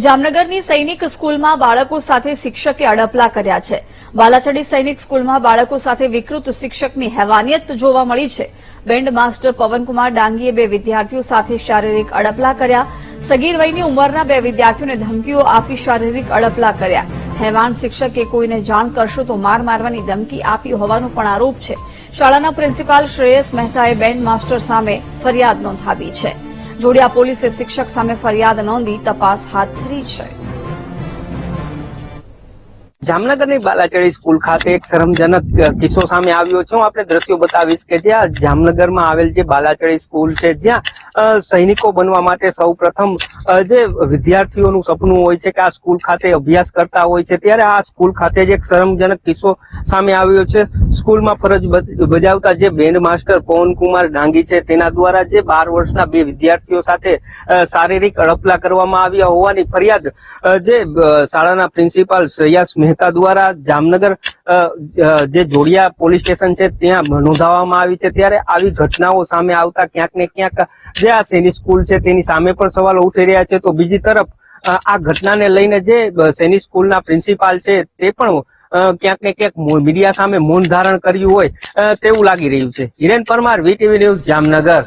જામનગરની સૈનિક સ્કૂલમાં બાળકો સાથે શિક્ષકે અડપલા કર્યા છે. બાલાચડી સૈનિક સ્કૂલમાં બાળકો સાથે વિકૃત શિક્ષકની હેવાનિયત જોવા મળી છે. બેન્ડ માસ્ટર પવનકુમાર ડાંગીએ બે વિદ્યાર્થીઓ સાથે શારીરિક અડપલા કર્યા. સગીર વયની ઉંમરના બે વિદ્યાર્થીઓને ધમકીઓ આપી શારીરિક અડપલા કર્યા. હેવાન શિક્ષકે કોઈને જાણ કરશો તો માર મારવાની ધમકી આપી હોવાનો પણ આરોપ છે. શાળાના પ્રિન્સિપાલ શ્રેયસ મહેતાએ બેન્ડ માસ્ટર સામે ફરિયાદ નોંધાવી છે. જોડિયા પોલીસે શિક્ષક સામે ફરિયાદ નોંધી તપાસ હાથ ધરી છે. જામનગરની બાલાચડી સ્કૂલ ખાતે એક શરમજનક કિસ્સો સામે આવ્યો છે. હું આપણે દ્રશ્યો બતાવીશ કે જ્યાં જામનગરમાં આવેલ જે બાલાચડી સ્કૂલ છે, જ્યાં સૈનિકો બનવા માટે સૌ પ્રથમ જે વિદ્યાર્થીઓનું સપનું હોય છે કે આ સ્કૂલ ખાતે અભ્યાસ કરતા હોય છે, ત્યારે આ સ્કૂલ ખાતે જ એક શરમજનક કિસ્સો સામે આવ્યો છે. સ્કૂલમાં ફરજ બજ- બજાવતા જે બેન્ડ માસ્ટર પવનકુમાર ડાંગી છે, તેના દ્વારા જે બાર વર્ષના બે વિદ્યાર્થીઓ સાથે શારીરિક અડપલા કરવામાં આવ્યા હોવાની ફરિયાદ જે શાળાના પ્રિન્સિપાલ શ્રેયાસ મહેતા દ્વારા જામનગર જે જોડિયા પોલીસ સ્ટેશન છે, ત્યાં નોંધાવવામાં આવી છે. ત્યારે આવી ઘટનાઓ સામે આવતા ક્યાંક ને ક્યાંક જે આ સેની સ્કૂલ છે, તેની સામે પણ સવાલો ઉઠી રહ્યા છે. તો બીજી તરફ આ ઘટનાને લઈને જે સેની સ્કૂલના પ્રિન્સિપાલ છે, તે પણ ક્યાંક ને ક્યાંક મીડિયા સામે મૌન ધારણ કર્યું હોય તેવું લાગી રહ્યું છે. Hiren Parmar VTV news, Jamnagar.